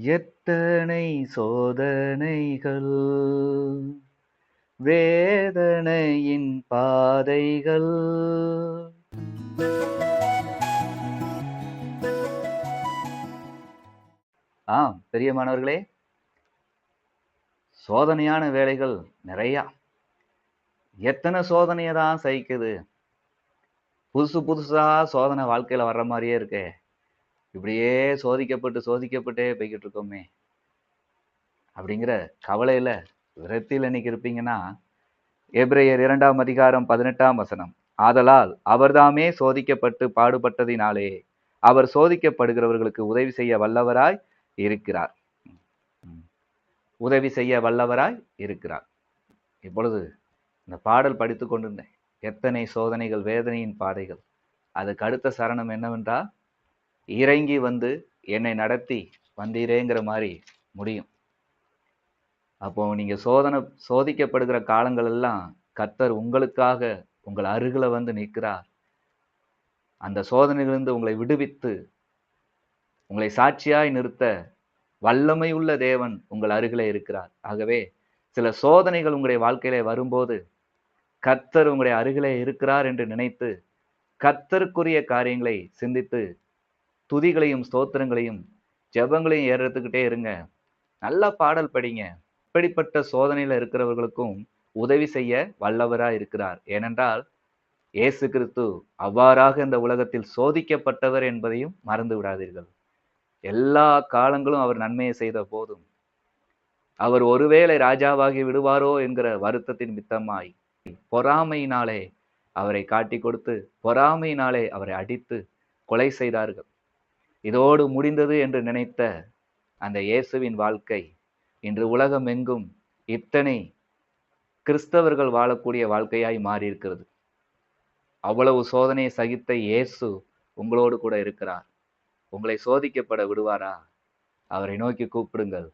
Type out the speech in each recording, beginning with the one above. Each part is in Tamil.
எத்தனை சோதனைகள்? வேதனையின் பாதைகள். ஆம் பெரியமானவர்களே சோதனையான வேலைகள் நிறையா. எத்தனை சோதனையை தான் சகிக்குது? புதுசு புதுசாக சோதனை வாழ்க்கையில் வர்ற மாதிரியே இருக்கே. இப்படியே சோதிக்கப்பட்டு சோதிக்கப்பட்டே போய்கிட்டு இருக்கோமே அப்படிங்கிற கவலையில விரத்தில் இன்னைக்கு இருப்பீங்கன்னா எப்ரேயர் இரண்டாம் அதிகாரம் பதினெட்டாம் வசனம் ஆதலால் அவர்தாமே சோதிக்கப்பட்டு பாடுபட்டதினாலே அவர் சோதிக்கப்படுகிறவர்களுக்கு உதவி செய்ய வல்லவராய் இருக்கிறார். உதவி செய்ய வல்லவராய் இருக்கிறார். இப்பொழுது இந்த பாடல் படித்து கொண்டிருந்தேன். எத்தனை சோதனைகள் வேதனையின் பாதைகள். அதுக்கு அடுத்த சரணம் என்னவென்றால் இறங்கி வந்து என்னை நடத்தி வந்தீரேங்கிற மாதிரி முடியும். அப்போ நீங்க சோதனை சோதிக்கப்படுகிற காலங்கள் எல்லாம் கத்தர் உங்களுக்காக உங்கள் அருகில் வந்து நிற்கிறார். அந்த சோதனையிலிருந்து உங்களை விடுவித்து உங்களை சாட்சியாய் நிறுத்த வல்லமை உள்ள தேவன் உங்கள் அருகிலே இருக்கிறார். ஆகவே சில சோதனைகள் உங்களுடைய வாழ்க்கையிலே வரும்போது கத்தர் உங்களுடைய அருகிலே இருக்கிறார் என்று நினைத்து கத்தருக்குரிய காரியங்களை சிந்தித்து துதிகளையும் ஸ்தோத்திரங்களையும் ஜெபங்களையும் ஏறெடுத்துக்கிட்டே இருங்க. நல்ல பாடல் படிங்க. இப்படிப்பட்ட சோதனையில இருக்கிறவர்களுக்கும் உதவி செய்ய வல்லவரா இருக்கிறார். ஏனென்றால் இயேசு கிறிஸ்து அவ்வாறாக இந்த உலகத்தில் சோதிக்கப்பட்டவர் என்பதையும் மறந்து விடாதீர்கள். எல்லா காலங்களும் அவர் நன்மையை செய்த போதும் அவர் ஒருவேளை ராஜாவாகி விடுவாரோ என்கிற வருத்தத்தின் மித்தமாய் பொறாமையினாலே அவரை காட்டி கொடுத்து பொறாமையினாலே அவரை அடித்து கொலை செய்தார்கள். இதோடு முடிந்தது என்று நினைத்த அந்த இயேசுவின் வாழ்க்கை இன்று உலகம் எங்கும் இத்தனை கிறிஸ்தவர்கள் வாழக்கூடிய வாழ்க்கையாய் மாறியிருக்கிறது. அவ்வளவு சோதனையை சகித்த இயேசு உங்களோடு கூட இருக்கிறார். உங்களை சோதிக்கப்பட விடுவாரா? அவரை நோக்கி கூப்பிடுங்கள்.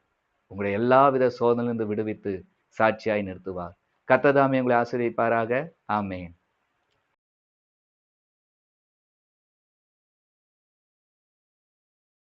உங்களை எல்லாவித சோதனையிலிருந்து விடுவித்து சாட்சியாய் நிறுத்துவார். கத்ததாமே உங்களை ஆசிரியப்பாராக ஆமேன்.